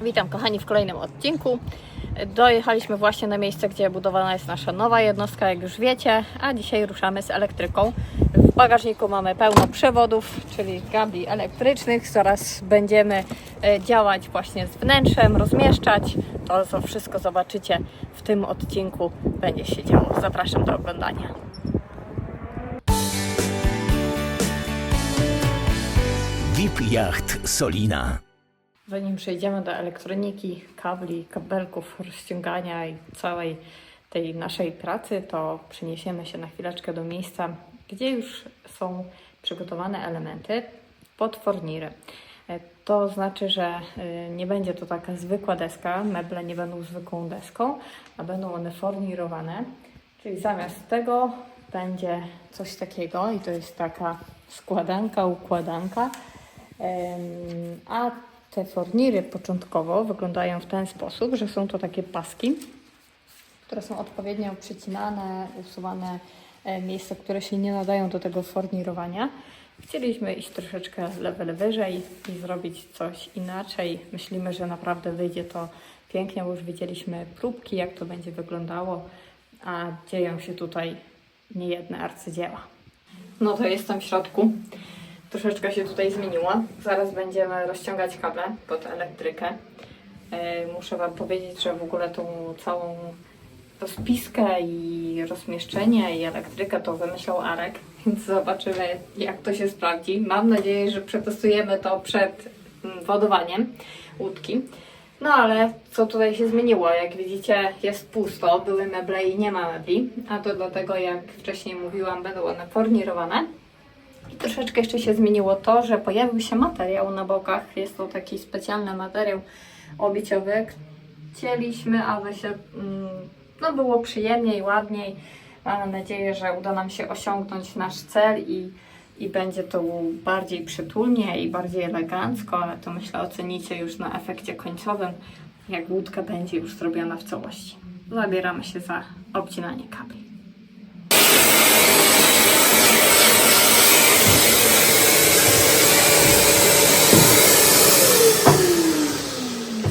Witam kochani w kolejnym odcinku. Dojechaliśmy właśnie na miejsce, gdzie budowana jest nasza nowa jednostka, jak już wiecie, a dzisiaj ruszamy z elektryką. W bagażniku mamy pełno przewodów, czyli kabli elektrycznych. Zaraz będziemy e, działać właśnie z wnętrzem, rozmieszczać. To co wszystko zobaczycie w tym odcinku będzie się działo. Zapraszam do oglądania. VIP Yacht Solina. Zanim przejdziemy do elektroniki, kabli, kabelków, rozciągania i całej tej naszej pracy, to przeniesiemy się na chwileczkę do miejsca, gdzie już są przygotowane elementy pod forniry. E, To znaczy, że e, nie będzie to taka zwykła deska, meble nie będą zwykłą deską, a będą one fornirowane. Czyli zamiast tego będzie coś takiego i to jest taka składanka, układanka. A te forniry początkowo wyglądają w ten sposób, że są to takie paski, które są odpowiednio przycinane, usuwane e, miejsca, które się nie nadają do tego fornirowania. Chcieliśmy iść troszeczkę level wyżej i zrobić coś inaczej. Myślimy, że naprawdę wyjdzie to pięknie, bo już widzieliśmy próbki, jak to będzie wyglądało, a dzieją się tutaj niejedne arcydzieła. No to jestem w środku. Troszeczkę się tutaj zmieniła. Zaraz będziemy rozciągać kable pod elektrykę. E, Muszę Wam powiedzieć, że w ogóle tą całą rozpiskę i rozmieszczenie i elektrykę to wymyślał Arek, więc zobaczymy jak to się sprawdzi. Mam nadzieję, że przetestujemy to przed mm, wodowaniem łódki. No ale co tutaj się zmieniło? Jak widzicie jest pusto, były meble i nie ma mebli, a to dlatego jak wcześniej mówiłam będą one fornirowane. Troszeczkę jeszcze się zmieniło to, że pojawił się materiał na bokach. Jest to taki specjalny materiał obiciowy. Chcieliśmy, aby się mm, no, było przyjemniej, ładniej. Mamy nadzieję, że uda nam się osiągnąć nasz cel i, i będzie to bardziej przytulnie i bardziej elegancko, ale to myślę ocenicie już na efekcie końcowym, jak łódka będzie już zrobiona w całości. Zabieramy się za obcinanie kabli.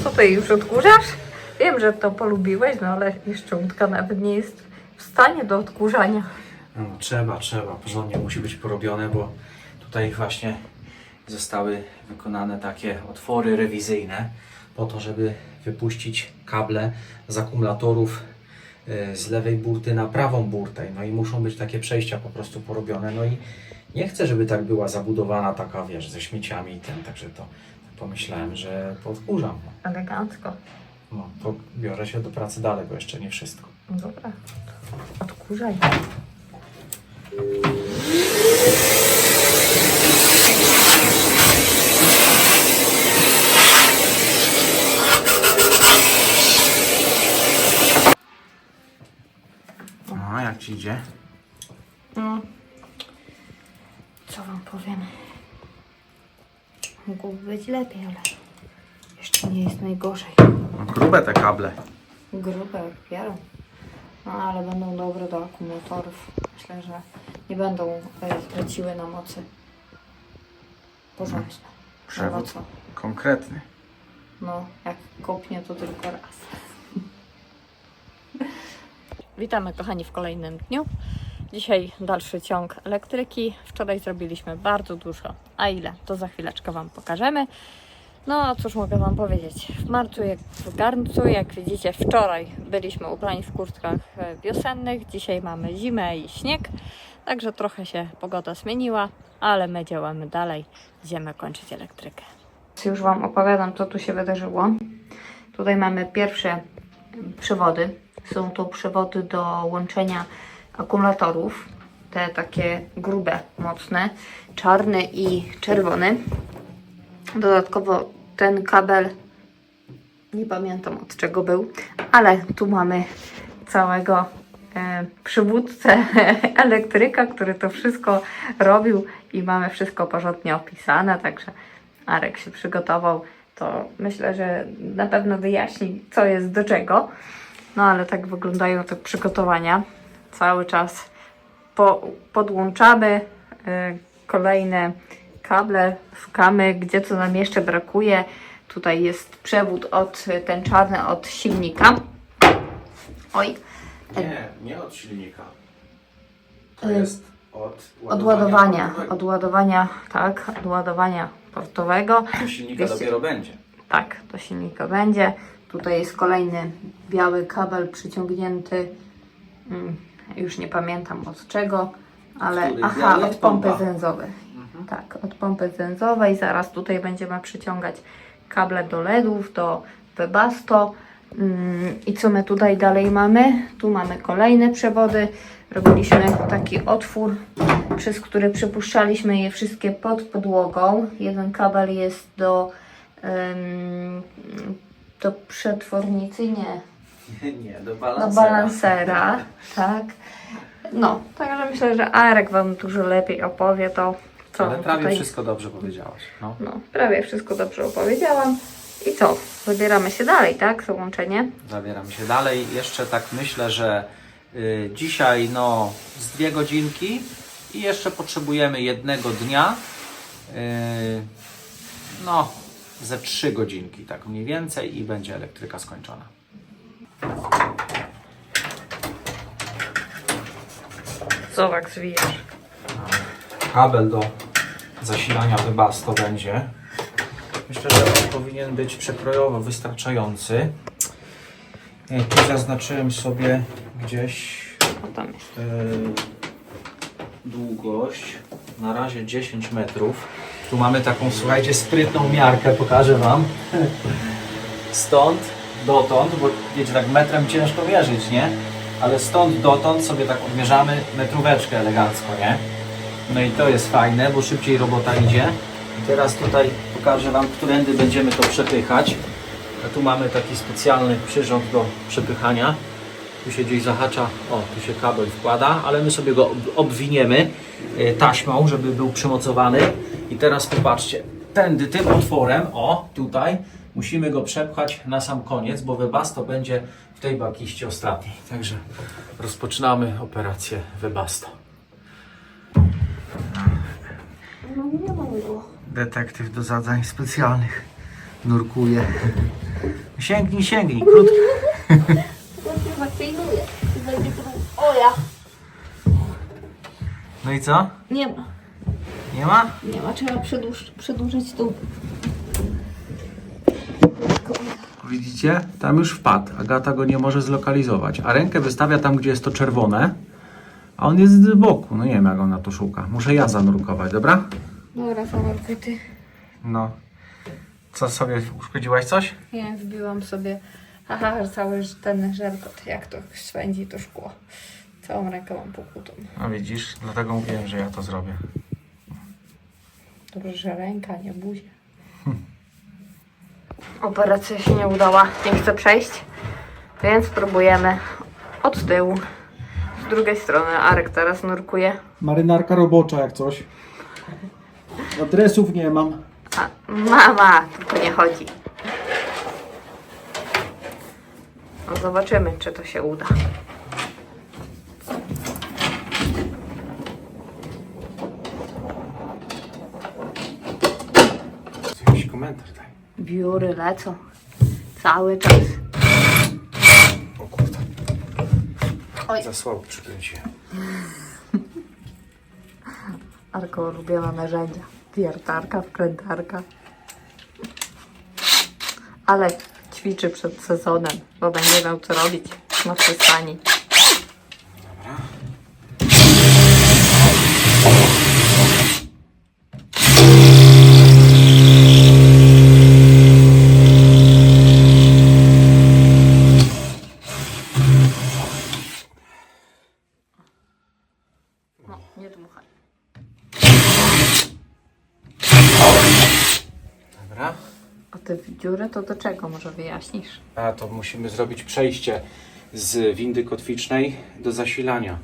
Co ty już odkurzasz? Wiem, że to polubiłeś, no ale jeszcze łódka nawet nie jest w stanie do odkurzania. No, trzeba, trzeba. Porządnie musi być porobione, bo tutaj właśnie zostały wykonane takie otwory rewizyjne po to, żeby wypuścić kable z akumulatorów y, z lewej burty na prawą burtę. No i muszą być takie przejścia po prostu porobione. No i nie chcę, żeby tak była zabudowana taka, wiesz, ze śmieciami i ten, także to pomyślałem, że podkurzam. Elegancko. No, to biorę się do pracy dalej, bo jeszcze nie wszystko. No Dobra. Odkurzaj. A jak ci idzie? No. Co wam powiem? Mogłoby być lepiej, ale jeszcze nie jest najgorzej. No, grube te kable. Grube jak. No ale będą dobre do akumulatorów. Myślę, że nie będą e, traciły na mocy porządne. No co? konkretny. No, jak kopnie to tylko raz. Witamy kochani w kolejnym dniu. Dzisiaj dalszy ciąg elektryki. Wczoraj zrobiliśmy bardzo dużo. A ile? To za chwileczkę Wam pokażemy. No, cóż mogę Wam powiedzieć? W marcu, jak w garncu, jak widzicie, wczoraj byliśmy ubrani w kurtkach e, wiosennych. Dzisiaj mamy zimę i śnieg. Także trochę się pogoda zmieniła, ale my działamy dalej. Idziemy kończyć elektrykę. Już Wam opowiadam, co tu się wydarzyło. Tutaj mamy pierwsze przewody. Są to przewody do łączenia akumulatorów. Te takie grube, mocne, czarny i czerwony. Dodatkowo ten kabel, nie pamiętam od czego był, ale tu mamy całego e, przywódcę elektryka, który to wszystko robił i mamy wszystko porządnie opisane, także Arek się przygotował, to myślę, że na pewno wyjaśni, co jest do czego. No ale tak wyglądają te przygotowania. Cały czas po, podłączamy y, kolejne kable, szukamy, gdzie co nam jeszcze brakuje. Tutaj jest przewód od ten czarny od silnika. Oj, Nie, nie od silnika. To Y, jest od ładowania, portowego. od ładowania, tak, od ładowania portowego. Do silnika dopiero będzie. Tak, do silnika będzie. Tutaj jest kolejny biały kabel przyciągnięty. Mm, już nie pamiętam od czego, ale Który? aha, od pompy Pompa. zęzowej. Tak, od pompy zęzowej. Zaraz tutaj będziemy przyciągać kable do LEDów, do Webasto. Mm, I co my tutaj dalej mamy? Tu mamy kolejne przewody. Robiliśmy taki otwór, przez który przepuszczaliśmy je wszystkie pod podłogą. Jeden kabel jest do, do przetwornicy, nie, Nie, do do balansera. balansera, tak. No, także myślę, że Arek Wam dużo lepiej opowie to, co Ale prawie tutaj... wszystko dobrze powiedziałaś. No. No, prawie wszystko dobrze opowiedziałam. I co? Wybieramy się dalej, tak? Załączenie. Zabieram się dalej. Jeszcze tak myślę, że y, dzisiaj no z dwie godzinki i jeszcze potrzebujemy jednego dnia. Y, no, ze trzy godzinki, tak mniej więcej i będzie elektryka skończona. Zobacz, zwijesz. kabel do zasilania Webasto będzie. Myślę, że on powinien być przekrojowo wystarczający. E, Tu zaznaczyłem sobie gdzieś O, tam jest. e, długość. Na razie 10 metrów. Tu mamy taką, słuchajcie, sprytną miarkę, pokażę Wam. Stąd dotąd, bo wiecie, tak metrem ciężko mierzyć, nie? Ale stąd dotąd sobie tak odmierzamy metróweczkę elegancko, nie? No i to jest fajne, bo szybciej robota idzie. I teraz tutaj pokażę Wam, którędy będziemy to przepychać. A tu mamy taki specjalny przyrząd do przepychania. Tu się gdzieś zahacza, o, tu się kabel wkłada, ale my sobie go ob- obwiniemy y, taśmą, żeby był przymocowany. I teraz popatrzcie, tędy tym otworem, o, tutaj, musimy go przepchać na sam koniec, bo Webasto będzie w tej bakiście ostatniej. Także rozpoczynamy operację Webasto. No nie ma było. Detektyw do zadań specjalnych nurkuje. Sięgnij, sięgnij, krótko. Chyba pilnuje. Będzie O ja! No i co? Nie ma. Nie ma? Nie ma. Trzeba przedłuż, przedłużyć tu. Widzicie? Tam już wpadł. Agata go nie może zlokalizować. A rękę wystawia tam, gdzie jest to czerwone. A on jest z boku. No nie wiem, jak on na to szuka. Muszę ja zanurkować, dobra? Dobra, faworku ty. No. Co sobie, uszkodziłaś coś? Ja wbiłam sobie, aha, cały ten żelkot, jak to swędzi to szkło. Całą rękę mam pokutą. No widzisz, dlatego mówiłem, że ja to zrobię. Dobrze, że ręka, nie buzia. Operacja się nie udała, nie chcę przejść, więc próbujemy od tyłu. Z drugiej strony Arek teraz nurkuje. Marynarka robocza jak coś. Adresów nie mam. A, mama, to nie chodzi. No zobaczymy, czy to się uda. Jakiś komentarz daj. Biury lecą. Cały czas. O kurde. Oj. Za słabo przykręciłem. Arko ulubiona narzędzia. Wiertarka, wkrętarka. Ale ćwiczy przed sezonem, bo będzie miał co robić na przystani. No, nie dmuchaj. Dobra. A te dziury to do czego może A to musimy zrobić przejście z windy kotwicznej do zasilania.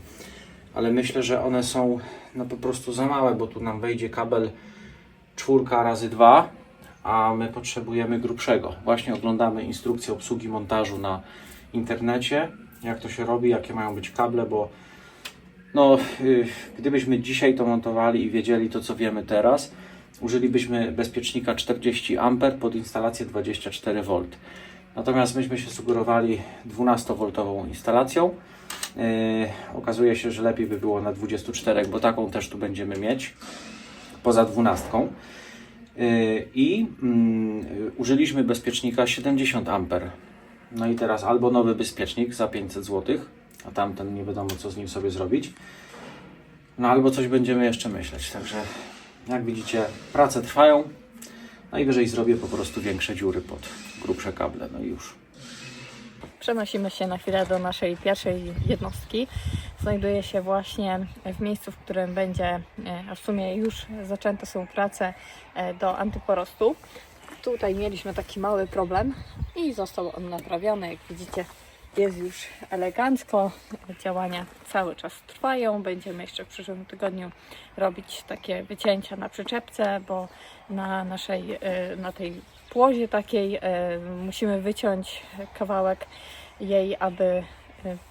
Ale myślę, że one są no po prostu za małe, bo tu nam wejdzie kabel czwórka razy dwa, a my potrzebujemy grubszego. Właśnie oglądamy instrukcję obsługi montażu na internecie, jak to się robi, jakie mają być kable, bo no, y, gdybyśmy dzisiaj to montowali i wiedzieli to, co wiemy teraz, użylibyśmy bezpiecznika 40 A pod instalację 24 V. Natomiast myśmy się sugerowali 12V instalacją. Yy, okazuje się, że lepiej by było na 24, bo taką też tu będziemy mieć poza 12. Yy, I mm, użyliśmy bezpiecznika 70 A. No i teraz albo nowy bezpiecznik za 500 zł, a tamten nie wiadomo co z nim sobie zrobić. No albo coś będziemy jeszcze myśleć. Także jak widzicie, prace trwają. Najwyżej zrobię po prostu większe dziury pod grubsze kable. No i już. Przenosimy się na chwilę do naszej pierwszej jednostki. Znajduje się właśnie w miejscu, w którym będzie, e, a w sumie już zaczęte są prace e, do antyporostu. Tutaj mieliśmy taki mały problem i został on naprawiony. Jak widzicie, jest już elegancko. Działania cały czas trwają. Będziemy jeszcze w przyszłym tygodniu robić takie wycięcia na przyczepce, bo na naszej, e, na tej płozie takiej e, musimy wyciąć kawałek jej, aby e,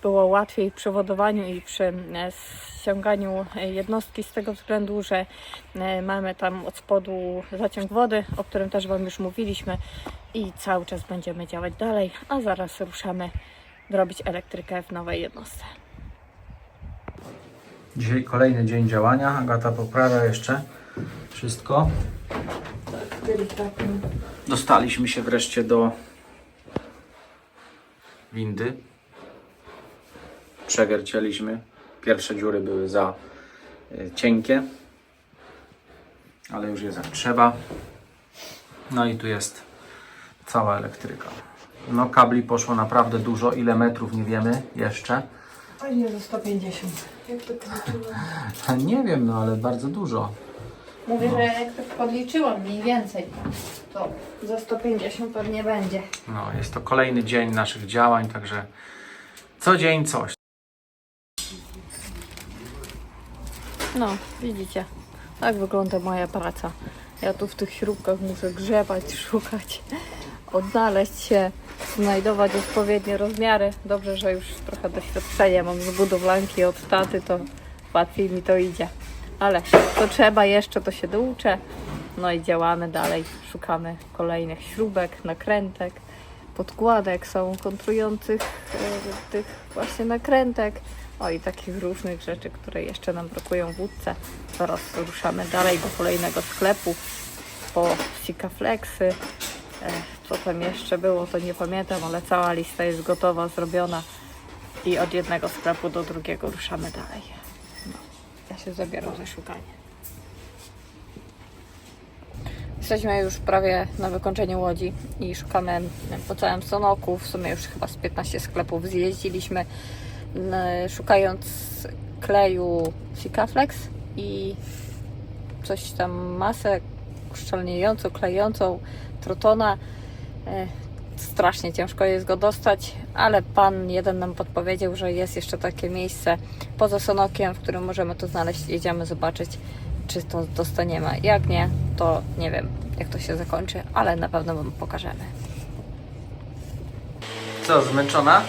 było łatwiej przy wodowaniu i przy ściąganiu jednostki z tego względu, że mamy tam od spodu zaciąg wody, o którym też Wam już mówiliśmy i cały czas będziemy działać dalej, a zaraz ruszamy robić elektrykę w nowej jednostce. Dzisiaj kolejny dzień działania. Agata poprawia jeszcze wszystko. Dostaliśmy się wreszcie do windy. Przegercieliśmy. Pierwsze dziury były za y, cienkie, ale już jest jak trzeba. No i tu jest cała elektryka. No kabli poszło naprawdę dużo. Ile metrów nie wiemy jeszcze. Fajnie za 150. Jak to policzyłam? Nie wiem, no ale bardzo dużo. Mówię, że jak to podliczyłam mniej więcej, to za 150 pewnie będzie. No, jest to kolejny dzień naszych działań, także co dzień coś. No, widzicie, tak wygląda moja praca. Ja tu w tych śrubkach muszę grzebać, szukać, odnaleźć się, znajdować odpowiednie rozmiary. Dobrze, że już trochę doświadczenia mam z budowlanki od taty, to łatwiej mi to idzie. Ale to trzeba jeszcze, to się douczę. No i działamy dalej, szukamy kolejnych śrubek, nakrętek, podkładek, są kontrujących e, tych właśnie nakrętek. O i takich różnych rzeczy, które jeszcze nam brakują w łódce. Zaraz ruszamy dalej do kolejnego sklepu po Sikaflexy. Co tam jeszcze było, to nie pamiętam, ale cała lista jest gotowa, zrobiona i od jednego sklepu do drugiego ruszamy dalej. No, ja się zabieram za szukanie. Jesteśmy już prawie na wykończeniu łodzi i szukamy po całym Sonoku. W sumie już chyba z 15 sklepów zjeździliśmy, szukając kleju Sikaflex i coś tam masę uszczelniającą, klejącą Trotona. E, Strasznie ciężko jest go dostać, ale pan jeden nam podpowiedział, że jest jeszcze takie miejsce poza Sonokiem, w którym możemy to znaleźć. Jedziemy zobaczyć, czy to dostaniemy. Jak nie, to nie wiem, jak to się zakończy, ale na pewno Wam pokażemy. Co, zmęczona?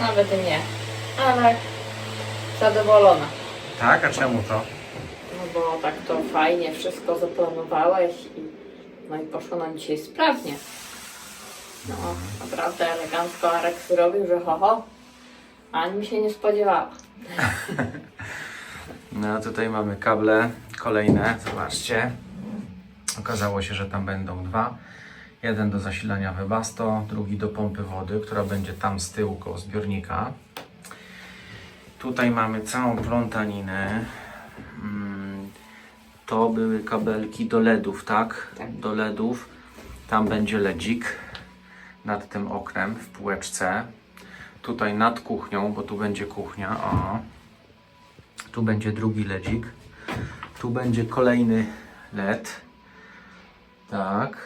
Nawet nie, ale zadowolona. Tak, a czemu to? Bo tak to fajnie wszystko zaplanowałeś i no i poszło nam dzisiaj sprawnie. No, naprawdę elegancko Arek zrobił, że ho, ho. Ani mi się nie spodziewała. No tutaj mamy kable kolejne, zobaczcie. Okazało się, że tam będą dwa. Jeden do zasilania Webasto, drugi do pompy wody, która będzie tam z tyłu koło zbiornika. Tutaj mamy całą plątaninę. To były kabelki do LEDów, tak? Tak. Do LEDów. Tam będzie ledzik nad tym oknem w półeczce. Tutaj nad kuchnią, bo tu będzie kuchnia. O. Tu będzie drugi ledzik. Tu będzie kolejny LED. Tak.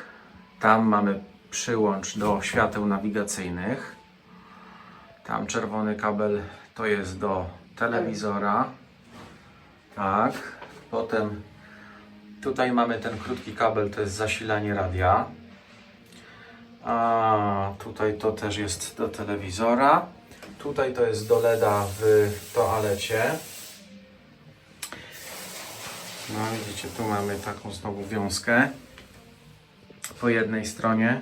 Tam mamy przyłącz do świateł nawigacyjnych. Tam czerwony kabel to jest do telewizora. Tak. Potem tutaj mamy ten krótki kabel, to jest zasilanie radia. A tutaj to też jest do telewizora. Tutaj to jest do LEDa w toalecie. No widzicie, tu mamy taką znowu wiązkę po jednej stronie,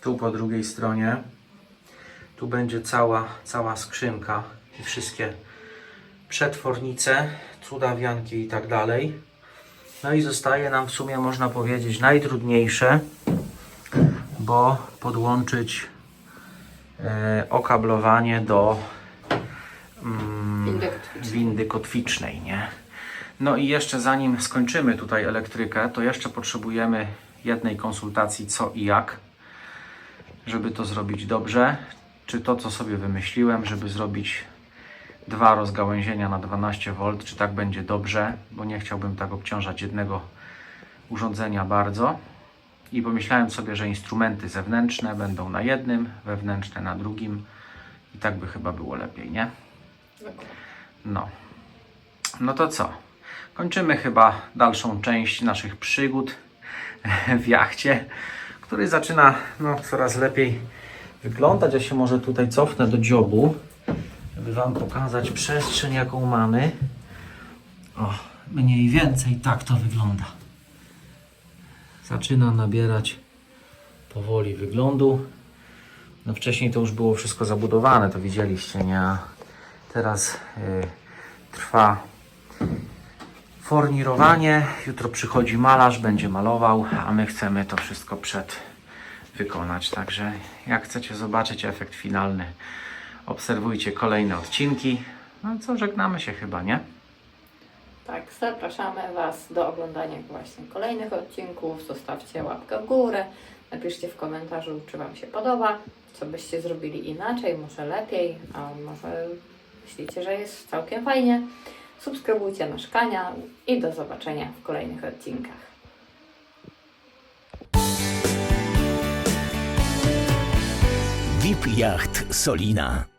tu po drugiej stronie. Tu będzie cała, cała skrzynka i wszystkie przetwornice, cudawianki i tak dalej. No i zostaje nam w sumie, można powiedzieć, najtrudniejsze, bo podłączyć e, okablowanie do mm, Windy kotwicznej. nie? No i jeszcze zanim skończymy tutaj elektrykę, to jeszcze potrzebujemy jednej konsultacji co i jak, żeby to zrobić dobrze. Czy to, co sobie wymyśliłem, żeby zrobić dwa rozgałęzienia na 12 V, czy tak będzie dobrze, bo nie chciałbym tak obciążać jednego urządzenia bardzo. I pomyślałem sobie, że instrumenty zewnętrzne będą na jednym, wewnętrzne na drugim i tak by chyba było lepiej, nie? No. No to co? Kończymy chyba dalszą część naszych przygód w jachcie, który zaczyna no, coraz lepiej wyglądać. Ja się może tutaj cofnę do dziobu, żeby Wam pokazać przestrzeń, jaką mamy. O, mniej więcej tak to wygląda. Zaczyna nabierać powoli wyglądu. No wcześniej to już było wszystko zabudowane, to widzieliście, nie? Teraz y, trwa fornirowanie. Jutro przychodzi malarz, będzie malował, a my chcemy to wszystko przed wykonać. Także jak chcecie zobaczyć efekt finalny, obserwujcie kolejne odcinki. No i co, żegnamy się chyba, nie? Tak, zapraszamy Was do oglądania właśnie kolejnych odcinków. Zostawcie łapkę w górę, napiszcie w komentarzu, czy Wam się podoba, co byście zrobili inaczej, może lepiej, a może myślicie, że jest całkiem fajnie. Subskrybujcie nasz kanał i do zobaczenia w kolejnych odcinkach. VIP Yacht Solina.